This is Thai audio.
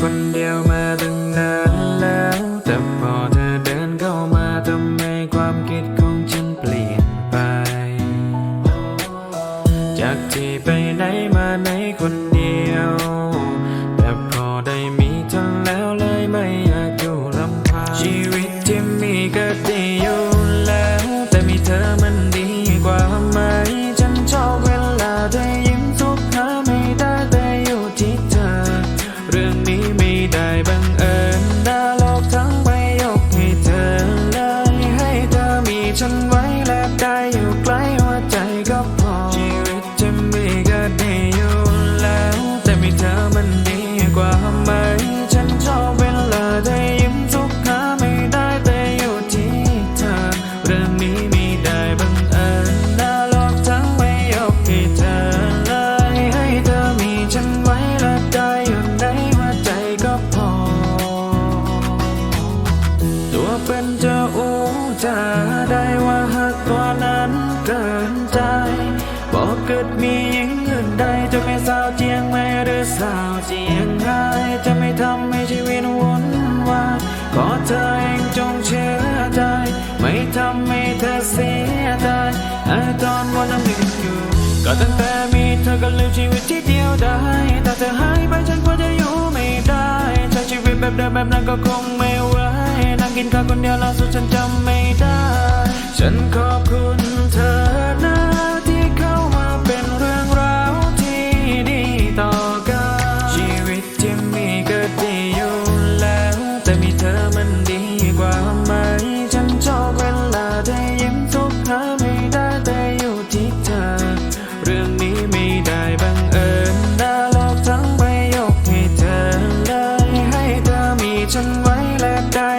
คนเดียวมาตั้งนานแล้ว แต่พอเธอเดินเข้ามาทำให้ความคิดของฉันเปลี่ยนไป จากที่ไปไหนมาไหนคนเดียว แต่พอได้มีเธอแล้วเลยไม่อยากอยู่ลำพังชีวิตที่มีก็ดีอยู่ จะได้ว่าหักตัวนั้นเกินใจ บอกเกิดมีหญิงอื่นใดจะไม่สาวเจียงไม่หรือสาวเจียงรายจะไม่ทำให้ชีวิตวุ่นวายขอเธอเองจงเชื่อใจ ไม่ทำให้เธอเสียใจไอ้ตอนวันนั้นมีอยู่ก็ตั้งแต่มีเธอก็ลืมชีวิตที่เดียวได้แต่เธอหายไปฉันกลัวจะอยู่ไม่ได้ใช้ชีวิตแบบเดิมแบบนั้นก็คงไม่ไหว กินข้าวคนเดียวล่าสุดฉันจำไม่ได้ ฉันขอบคุณเธอนะที่เข้ามาเป็นเรื่องราวที่ดีต่อกัน ชีวิตที่มีก็ดีอยู่แล้ว แต่มีเธอมันดีกว่าไหม ฉันชอบเวลาได้ยิ้มทุกครั้งไม่ได้แต่อยู่ที่เธอ เรื่องนี้ไม่ได้บังเอิญนะโลกทั้งใบยกให้เธอเลยให้เธอมีฉันไว้และได้